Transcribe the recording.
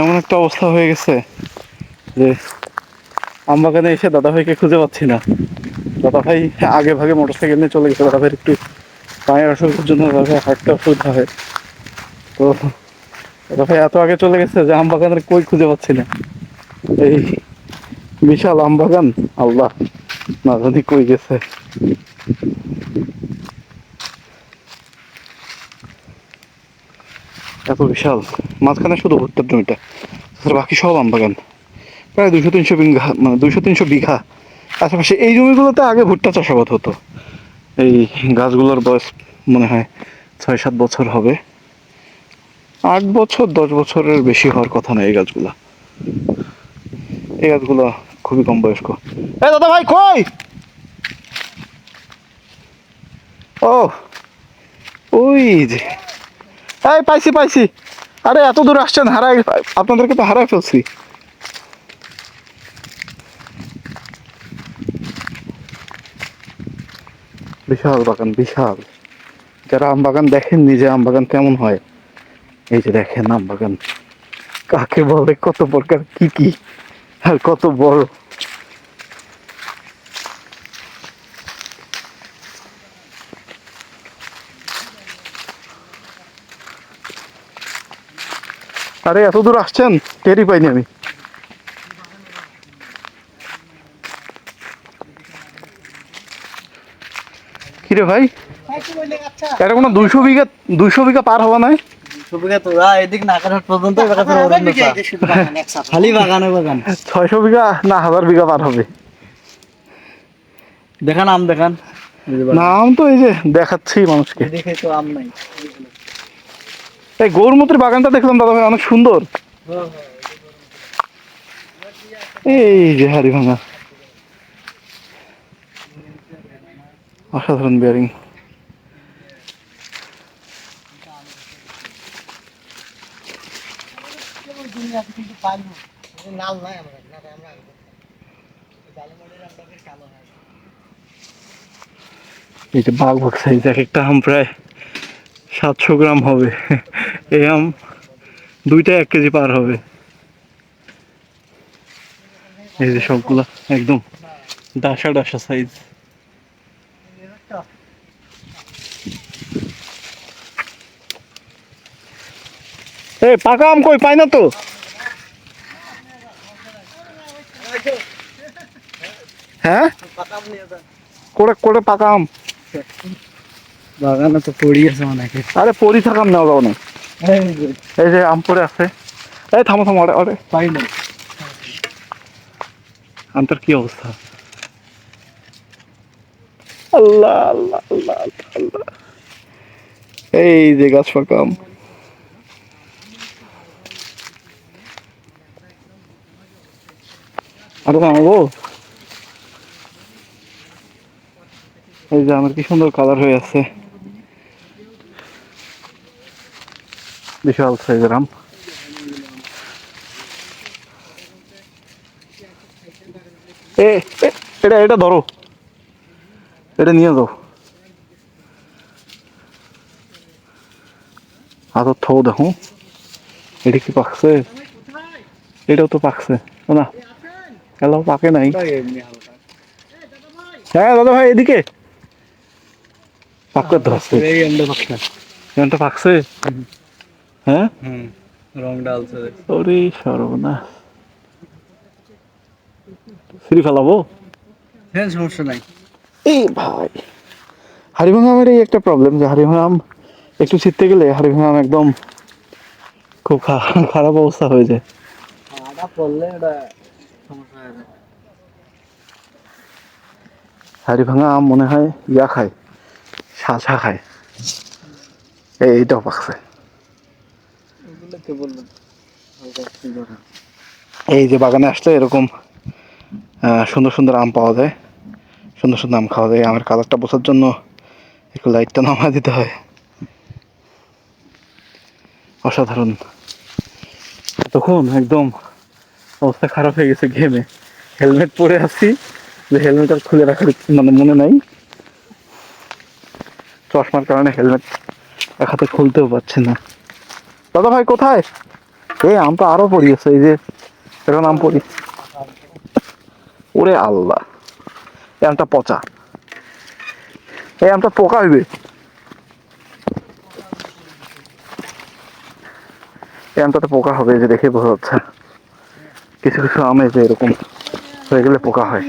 এমন একটা অবস্থা হয়ে গেছে যে আমবাগানে এসে দাদাভাইকে খুঁজে পাচ্ছি না। দাদাভাই আগে ভাগে মোটর সাইকেল নিয়ে চলে গেছে। দাদাভাইয়ের একটু পায়ের অসুবিধার জন্য দাদাভাই হাঁটতে অসুবিধা হয়। তো দাদাভাই এত আগে চলে গেছে যে আমবাগানের কই খুঁজে পাচ্ছি না। এই বিশাল আমবাগান, আল্লাহ, না জানি কই গেছে। এত বিশাল। মাঝখানে শুধু ভুট্টার জমিটা। আর বাকি সব আম বাগান। প্রায় দুশো, তিনশো বিঘা মানে দুশো, তিনশো বিঘা। আশেপাশে এই জমিগুলোতে আগে ভুট্টা চাষাবাদ হতো। এই গাছগুলোর বয়স মনে হয় ছয়, সাত বছর হবে। আট বছর, দশ বছরের বেশি হওয়ার কথা না এই গাছগুলা। এই গাছগুলো খুবই কম বয়স্ক। এ দাদা ভাই, কই? ও, ওই যে। এই, পাইছি পাইছি। আরে, এত দূর আসছেন, হারাই আপনাদেরকে তো হারাই ফেলছি। বিশাল বাগান, বিশাল। যারা আম বাগান দেখেন যে আম বাগান কেমন হয়? এই যে দেখেন, আম বাগান। কাকে বলে, কত প্রকার, কি কি, আর কত বড়। আরে এত দূর আসছেন? টেরই পাইনি আমি। কিরে ভাই? এটা কোনো দুইশো বিঘা দুইশো বিঘা পার হওয়া নাই? সুবিধা তো এদিক নাকারহাট পর্যন্ত খালি বাগানে বাগান। ছয়শো বিঘা না হাজার বিঘা পার হবে। দেখান আম দেখান। নাম তো এই যে দেখাচ্ছি মানুষকে। দেখে তো আম নাই। এই গৌরমতির বাগানটা দেখলাম, দাদা ভাই, অনেক সুন্দর। এই যে হাড়ি ভাঙা। অসাধারণ বিয়ারিং এই যে বাঘ বাঘ সাইজ এক একটা আম প্রায় সাতশো গ্রাম হবে। এই আম দুইটা এক কেজি পার হবে। এই যে সবগুলা একদম ডাসা ডাসা সাইজ এই পাকা আম কই? পাই না তো? হ্যাঁ? করে করে পাকা আম? বাগানে তো পড়ি আছে অনেকে। আরে পড়ি থাকাম না যাব না এই যে আম পড়ে আছে। এই থামো থামো আরে আরে। পাই না। আমটার কি অবস্থা? আল্লাহ আল্লাহ আল্লাহ আল্লাহ, এই যে গাছ পাকা আম। আরে থামাবো এই যে আমার কি সুন্দর কালার হয়ে আছে। বিশাল সাইজের আম। এটা এটা ধরো। এটা নিয়ে যাও। হাতত থো দেখো। এটা কি পাকছে? এটাও তো পাকছে না। এলাও পাকে নাই। হ্যাঁ দাদা ভাই এদিকে। পাকতে ধরছে। এই পাকছে। পাকছে? হ্যাঁ? হুম রং ডালছে ওরে সর্বনাশ। ফ্রি ফেলাবো? হ্যাঁ সমস্যা নাই। এই ভাই একটা প্রবলেম যে একটু ছিটতে গেলে হাড়িভাঙা আম একদম খুব খারাপ অবস্থা হয়ে যায়। হাড়িভাঙা আম মনে হয় ইয়া খায় শাঁসা খায়। এই এইটাও পাকছে ওগুলো কে বললেন হালকা একটু ধরা। এই যে বাগানে আসলে এরকম সুন্দর সুন্দর আম পাওয়া যায়। সুন্দর সুন্দর আম খাওয়া যায়। আমের কালারটা বোঝার জন্য একটু লাইটটা নামা দিতে হয়। অসাধারণ। তখন একদম অবস্থা খারাপ হয়ে গেছে ঘেমে হেলমেট পরে আছি। যে হেলমেট আর খুলে রাখার মানে মনে নাই। চশমার কারণে হেলমেট এক হাতে খুলতেও পারছি না। দাদা ভাই কোথায় এই আম তো আরও পড়িয়েছে এই যে এখন আম পড়ি ওরে আল্লাহ এই আমটা পচা এই আমটা পোকা হইবে এই আমটাতে পোকা হবে যে দেখে বোঝা যাচ্ছে কিছু কিছু আমে যে এরকম হয়ে গেলে পোকা হয়